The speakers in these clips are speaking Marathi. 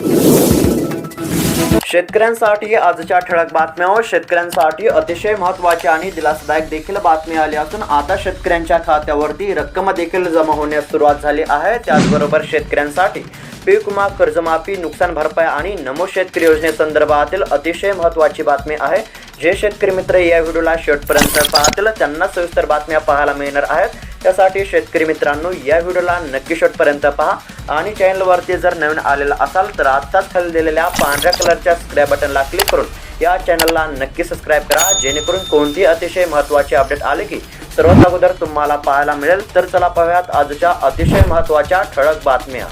Thank you. शेतकऱ्यांसाठी आजच्या ठळक बातम्या शेतकऱ्यांसाठी अतिशय महत्त्वाची आणि दिलासदायक देखील बातमी आली असून आता शेतकऱ्यांच्या खात्यावरती रक्कम देखील जमा होण्यास सुरुवात झाली आहे. त्याचबरोबर शेतकऱ्यांसाठी पीक विमा कर्जमाफी नुकसान भरपाई आणि नमो शेतकरी योजनेसंदर्भातील अतिशय महत्त्वाची बातमी आहे. जे शेतकरी मित्र या व्हिडिओला शेवटपर्यंत पाहतील त्यांना सविस्तर बातम्या पाहायला मिळणार आहेत. त्यासाठी शेतकरी मित्रांनो या व्हिडिओला नक्की शेवटपर्यंत पहा. आणि चॅनलवरती जर नवीन आलेला असाल तर आत्ताच खाली दिलेल्या पांढऱ्या कलरच्या सबस्क्राईब बटनला क्लिक करून या चॅनलला नक्की सबस्क्राईब करा जेणेकरून कोणती अतिशय महत्त्वाचे अपडेट आले की सर्वात अगोदर तुम्हाला पाहायला मिळेल. तर चला पाहूयात आजच्या अतिशय महत्त्वाच्या ठळक बातम्या.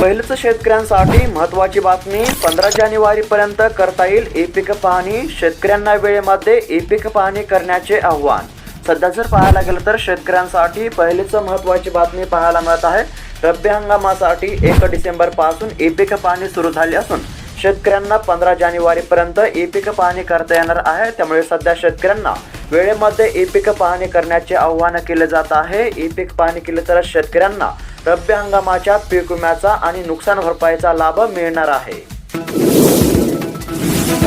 पहिलंच शेतकऱ्यांसाठी महत्त्वाची बातमी पंधरा जानेवारी पर्यंत करता येईल ई पीक पाहणी. शेतकऱ्यांना वेळेमध्ये ई पीक पाहणी करण्याचे आव्हान. सध्या जर पाहायला गेलं तर शेतकऱ्यांसाठी पहिलीच महत्त्वाची बातमी पाहायला मिळत आहे. रब्बी हंगामासाठी एक डिसेंबरपासून ई पीक पाहणी सुरू झाली असून शेतकऱ्यांना पंधरा जानेवारी पर्यंत ई पीक पाहणी करता येणार आहे. त्यामुळे सध्या शेतकऱ्यांना वेळेमध्ये ई पीक पाहणी करण्याचे आव्हान केले जात आहे. ई पीक पाहणी केले तर शेतकऱ्यांना रब्बी हंगामाच्या पीक विम्याचा आणि नुकसान भरपाईचा लाभ मिळणार आहे.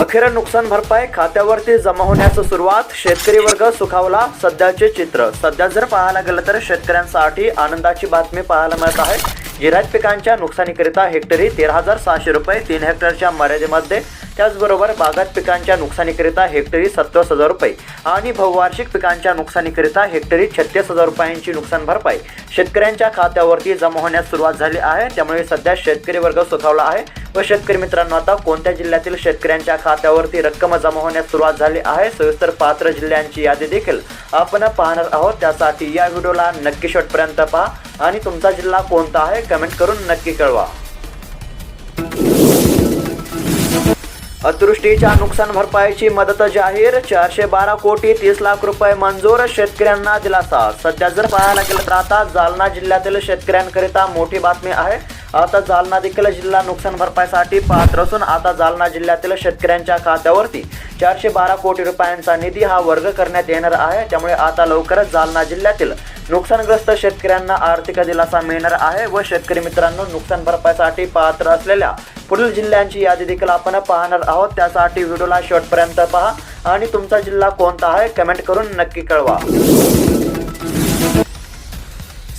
अखेर नुकसान भरपाई खात्यावरती जमा होण्यास सुरुवात शेतकरी वर्ग सुखावला सध्याचे चित्र. सध्या जर पाहायला गेलं तर शेतकऱ्यांसाठी आनंदाची बातमी पाहायला मिळत आहे. जिरायत पिकांच्या नुकसानीकरिता हेक्टरी तेरा हजार सहाशे रुपये तीन हेक्टरच्या मर्यादेमध्ये. त्याचबरोबर बागात पिकांच्या नुकसानीकरिता हेक्टरी सत्तावीस हजार रुपये आणि बहुवार्षिक पिकांच्या नुकसानीकरिता हेक्टरी छत्तीस हजार रुपयांची नुकसान भरपाई शेतकऱ्यांच्या खात्यावरती जमा होण्यास सुरुवात झाली आहे. त्यामुळे सध्या शेतकरी वर्ग सुखावला आहे. व शेतकरी मित्रांनो आता कोणत्या जिल्ह्यातील शेतकऱ्यांच्या खात्यावरती रक्कम जमा होण्यास सुरुवात झाली आहे? सविस्तर पात्र जिल्ह्यांची यादी देखील आपण पाहणार आहोत. त्यासाठी या व्हिडिओला नक्की शेवटपर्यंत पहा. आणि तुमचा जिल्हा कोणता आहे कमेंट करून नक्की कळवा. अतिवृष्टीच्या नुकसान भरपाईची मदत जाहीर. चारशे बारा कोटी तीस लाख रुपये मंजूर. शेतकऱ्यांना दिलासा. सध्या जर पाहायला गेलं तर आता जालना जिल्ह्यातील शेतकऱ्यांकरिता मोठी बातमी आहे. आता जालना देखील जिल्हा नुकसान भरपाईसाठी पात्र असून आता जालना जिल्ह्यातील शेतकऱ्यांच्या खात्यावरती चारशे बारा कोटी रुपयांचा निधी हा वर्ग करण्यात येणार आहे. त्यामुळे आता लवकरच जालना जिल्ह्यातील नुकसानग्रस्त शेतकऱ्यांना आर्थिक दिलासा मिळणार आहे व शेतकरी मित्रांनो नुकसान भरपाईसाठी पात्र असलेल्या पुढील जिल्ह्यांची यादी देखील आपण पाहणार आहोत. त्यासाठी व्हिडिओला शेवटपर्यंत पहा. आणि तुमचा जिल्हा कोणता आहे? कमेंट करून नक्की कळवा.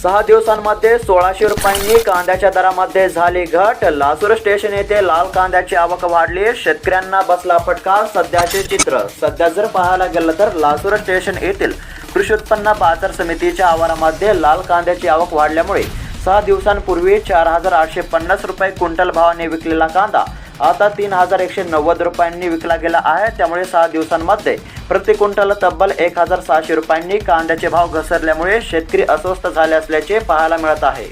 सहा दिवसांमध्ये सोळाशे रुपयांनी कांद्याच्या दरामध्ये झाली घट. लासूर स्टेशन येथे लाल कांद्याची आवक वाढली. शेतकऱ्यांना बसला फटका. सध्याचे चित्र. सध्या जर पाहायला गेलं तर लासूर स्टेशन येथील कृषी उत्पन्न बाजार समितीच्या आवारामध्ये लाल कांद्याची आवक वाढल्यामुळे सहा दिवसांपूर्वी चार हजार आठशे पन्नास रुपये क्विंटल भावाने विकलेला कांदा आता तीन हजार एकशे नव्वद रुपयांनी विकला गेला आहे. त्यामुळे सहा दिवसांमध्ये प्रति तब्बल एक हजार सहाशे रुपयांनी कांद्याचे भाव घसरल्यामुळे शेतकरी अस्वस्थ झाले असल्याचे पाहायला मिळत आहे.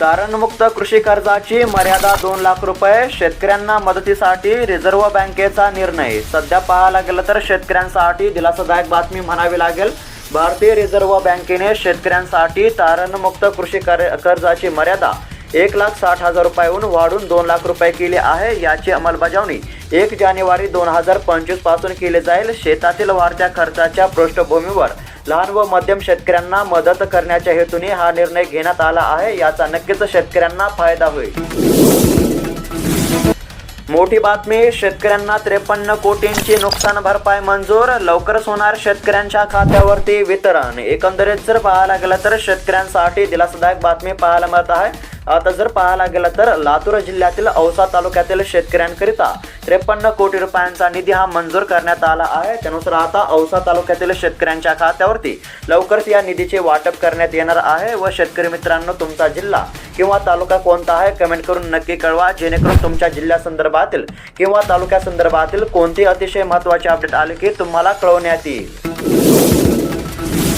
तारणमुक्त कृषी कर्जाची मर्यादा दोन लाख रुपये शेतकऱ्यांना मदतीसाठी रिझर्व्ह बँकेचा निर्णय. सध्या पाहायला गेलं तर शेतकऱ्यांसाठी दिलासादायक बातमी म्हणावी लागेल. भारतीय रिझर्व्ह बँकेने शेतकऱ्यांसाठी तारणमुक्त कृषी कर कर्जाची मर्यादा एक लाख साठ हजार रुपयाहून वाढून दोन लाख रुपये केली आहे. याची अंमलबजावणी एक जानेवारी दोन हजार पंचवीसपासून केली जाईल. शेतातील वाढत्या खर्चाच्या पृष्ठभूमीवर लहान व मध्यम शेतकऱ्यांना मदत करण्याच्या हेतूने हा निर्णय घेण्यात आला आहे. याचा नक्कीच शेतकऱ्यांना फायदा होईल. मोठी बातमी शेतकऱ्यांना त्रेपन्न कोटींची नुकसान भरपाई मंजूर लवकरच होणार शेतकऱ्यांच्या खात्यावरती वितरण. एकंदरीत जर पाहायला गेलं तर शेतकऱ्यांसाठी दिलासादायक बातमी पाहायला मिळत आहे. आता जर पाहायला गेलं तर लातूर जिल्ह्यातील औसा तालुक्यातील शेतकऱ्यांकरिता त्रेपन्न कोटी रुपयांचा निधी हा मंजूर करण्यात आला आहे. त्यानुसार आता औसा तालुक्यातील शेतकऱ्यांच्या खात्यावरती लवकरच या निधीचे वाटप करण्यात येणार आहे व शेतकरी मित्रांनो तुमचा जिल्हा किंवा तालुका कोणता आहे कमेंट करून नक्की कळवा. जेणेकरून तुमच्या जिल्ह्यासंदर्भातील किंवा तालुक्यासंदर्भातील कोणती अतिशय महत्त्वाचे अपडेट आले की तुम्हाला कळवण्यात येईल.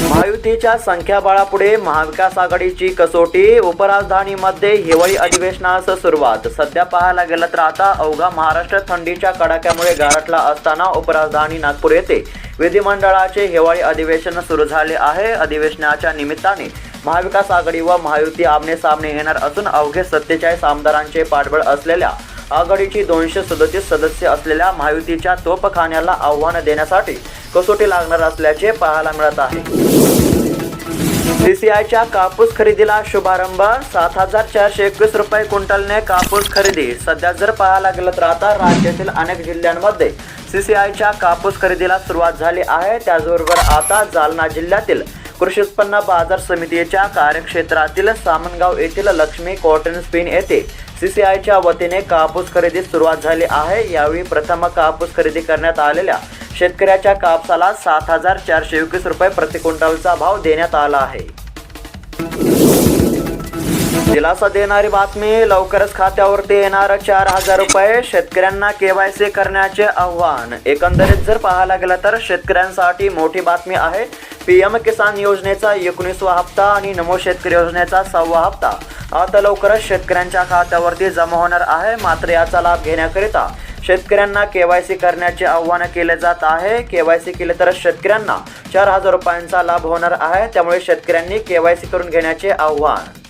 महायुतीच्या संख्याबळापुढे महाविकास आघाडीची कसोटी उपराजधानीमध्ये हिवाळी अधिवेशनास सुरुवात. सध्या पाहायला गेलं तर आता अवघा महाराष्ट्र थंडीच्या कडाक्यामुळे गारठला असताना उपराजधानी नागपूर येथे विधिमंडळाचे हिवाळी अधिवेशन सुरू झाले आहे. अधिवेशनाच्या निमित्ताने महाविकास आघाडी व महायुती आमने सामने येणार असून अवघे सत्तेचाळीस आमदारांचे पाठबळ असलेल्या आघाडीची दोनशे सदतीस सदस्य असलेल्या महायुतीच्या तोपखान्याला आव्हान देण्यासाठी कसोटी लागणार असल्याचे पाहायला मिळत आहे. सीसीआयच्या कापूस खरेदीला शुभारंभ. सात हजार चारशे एकवीस रुपये क्विंटलने कापूस खरेदी. सध्या जर पाहायला गेलं तर आता राज्यातील अनेक जिल्ह्यांमध्ये सीसीआयच्या कापूस खरेदीला सुरुवात झाली आहे. त्याचबरोबर आता जालना जिल्ह्यातील कृषी उत्पन्न बाजार समितीच्या कार्यक्षेत्रातील सामनगाव येथील लक्ष्मी कॉटन स्पिन येथे सीसीआयच्या वतीने कापूस खरेदी सुरुवात झाली आहे. यावेळी प्रथम कापूस खरेदी करण्यात आलेल्या शेतकऱ्याच्या कापसाला सात हजार चारशे एकवीस रुपये प्रति क्विंटलचा भाव देण्यात आला आहे. दिलासा देणारी बातमी लवकरच खात्यावरती येणार चार हजार रुपये शेतकऱ्यांना केवायसी करण्याचे आव्हान. एकंदरीत जर पाहायला गेलं तर शेतकऱ्यांसाठी मोठी बातमी आहे. पीएम किसान योजनेचा एकोणीसवा हप्ता आणि नमो शेतकरी योजनेचा सहावा हप्ता. आता लवकरच शेतकऱ्यांच्या खात्यावरती जमा होणार आहे मात्र याचा लाभ घेण्याकरिता शेतकऱ्यांना केवायसी करण्याचे आव्हान केले जात आहे. केवायसी केले तर शेतकऱ्यांना चार हजार रुपयांचा लाभ होणार आहे त्यामुळे शेतकऱ्यांनी केवायसी करून घेण्याचे आव्हान.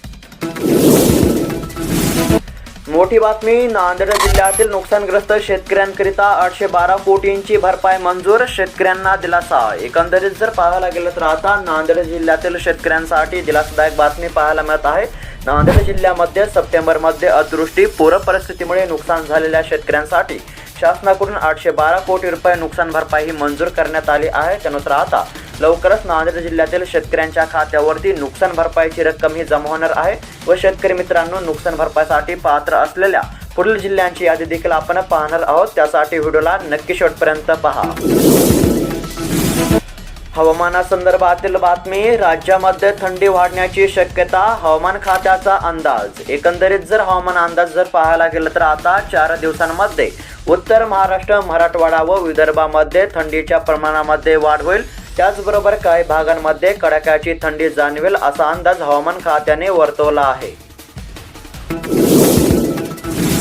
मोठी बातमी नांदेड जिल्ह्यातील नुकसानग्रस्त शेतकऱ्यांकरिता आठशे बारा कोटींची भरपाई मंजूर शेतकऱ्यांना दिलासा. एकंदरीत जर पाहायला गेलं तर आता नांदेड जिल्ह्यातील शेतकऱ्यांसाठी दिलासादायक बातमी पाहायला मिळत आहे. नांदेड जिल्ह्यामध्ये सप्टेंबरमध्ये अतिवृष्टी पूर परिस्थितीमुळे नुकसान झालेल्या शेतकऱ्यांसाठी शासनाकडून आठशे बारा कोटी रुपये नुकसान भरपाई ही मंजूर करण्यात आली आहे. त्यानुसार आता लवकरच नांदेड जिल्ह्यातील शेतकऱ्यांच्या खात्यावरती नुकसान भरपाईची रक्कम ही जमा होणार आहे व शेतकरी मित्रांनो नुकसान भरपाईसाठी पात्र असलेल्या पुढील जिल्ह्यांची यादी देखील आपण पाहणार आहोत. त्यासाठी व्हिडिओला नक्की शेवटपर्यंत पहा. हवामानासंदर्भातील बातमी राज्यामध्ये थंडी वाढण्याची शक्यता हवामान खात्याचा अंदाज. एकंदरीत जर हवामान अंदाज जर पाहायला गेलं तर आता चार दिवसांमध्ये उत्तर महाराष्ट्र मराठवाडा व विदर्भामध्ये थंडीच्या प्रमाणामध्ये वाढ होईल. त्याचबरोबर काही भागांमध्ये कडाक्याची थंडी जाणवेल असा अंदाज हवामान खात्याने वर्तवला आहे.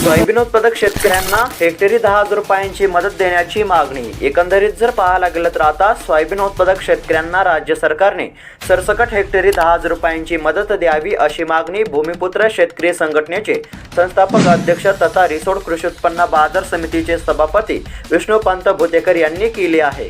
सोयाबीन उत्पादक शेतकऱ्यांना हेक्टरी दहा हजार रुपयांची मदत देण्याची मागणी. एकंदरीत जर पाहायला गेलं तर आता सोयाबीन उत्पादक शेतकऱ्यांना राज्य सरकारने सरसकट हेक्टरी दहा हजार रुपयांची मदत द्यावी अशी मागणी भूमिपुत्र शेतकरी संघटनेचे संस्थापक अध्यक्ष तथा रिसोड कृषी उत्पन्न बाजार समितीचे सभापती विष्णुपंत भुतेकर यांनी केली आहे.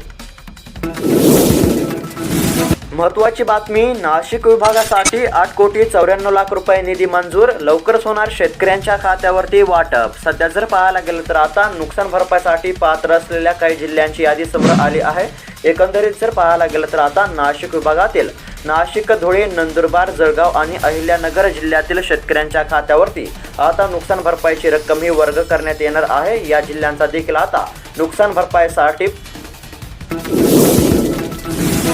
महत्वाची बातमी नाशिक विभागासाठी आठ कोटी चौऱ्याण्णव लाख रुपये निधी मंजूर लवकरच होणार शेतकऱ्यांच्या खात्यावरती वाटप. सध्या जर पाहायला गेलं तर आता नुकसान भरपाईसाठी पात्र असलेल्या काही जिल्ह्यांची यादी समोर आली आहे. एकंदरीत जर पाहायला गेलं तर आता नाशिक विभागातील नाशिक धुळे नंदुरबार जळगाव आणि अहिल्यानगर जिल्ह्यातील शेतकऱ्यांच्या खात्यावरती आता नुकसान भरपाईची रक्कम ही वर्ग करण्यात येणार आहे. या जिल्ह्यांचा देखील आता नुकसान भरपाईसाठी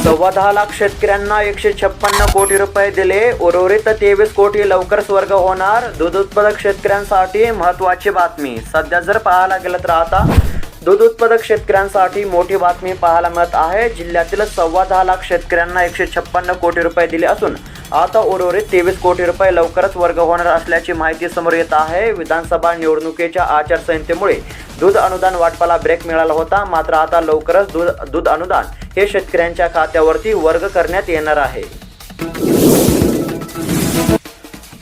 सव्वा दहा लाख शेतकऱ्यांना एकशे छप्पन्न कोटी रुपये दिले. उर्वरित तेवीस कोटी लवकरच वर्ग होणार. दूध उत्पादक शेतकऱ्यांसाठी महत्वाची बातमी. सध्या जर पाहायला गेलं तर आता दूध उत्पादक शेतकऱ्यांसाठी मोठी बातमी पाहायला मिळत आहे. जिल्ह्यातील सव्वा दहा लाख शेतकऱ्यांना एकशे छप्पन्न कोटी रुपये दिले असून आता उर्वरित तेवीस कोटी रुपये लवकरच वर्ग होणार असल्याची माहिती समोर येत आहे. विधानसभा निवडणुकीच्या आचारसंहितेमुळे दूध अनुदान वाटपाला ब्रेक मिळाला होता. मात्र आता लवकरच दूध दूध अनुदान हे शेतकऱ्यांच्या खात्यावरती वर्ग करण्यात येणार आहे.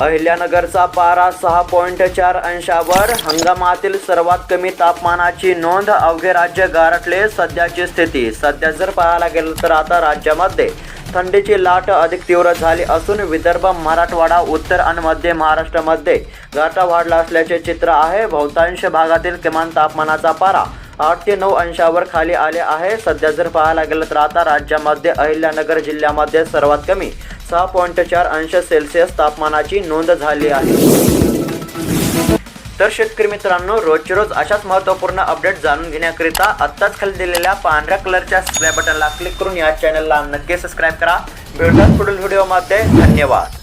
अहिल्यानगरचा पारा सहा पॉईंट चार अंशावर. हंगामातील सर्वात कमी तापमानाची नोंद अवघे राज्य गारटले सध्याची स्थिती. सध्या जर पाहायला गेलं तर आता राज्यामध्ये थंडीची लाट अधिक तीव्र झाली असून विदर्भ मराठवाडा उत्तर आणि मध्य महाराष्ट्रामध्ये गाठा वाढला असल्याचे चित्र आहे. बहुतांश भागातील किमान तापमानाचा पारा आठ ते नऊ अंशावर खाली आले आहे. सध्या जर पाहायला गेलं तर आता राज्यामध्ये अहिल्यानगर जिल्ह्यामध्ये सर्वात कमी सहा पॉईंट चार अंश सेल्सिअस तापमानाची नोंद झाली आहे. तर शेतकरी मित्रांनो रोजचे रोज अशाच महत्त्वपूर्ण अपडेट जाणून घेण्याकरिता आत्ताच खाली दिलेल्या पांढऱ्या कलरच्या सबस्क्राईब बटनला क्लिक करून या चॅनलला नक्की सबस्क्राईब करा. भेटूयात पुढील व्हिडिओमध्ये धन्यवाद.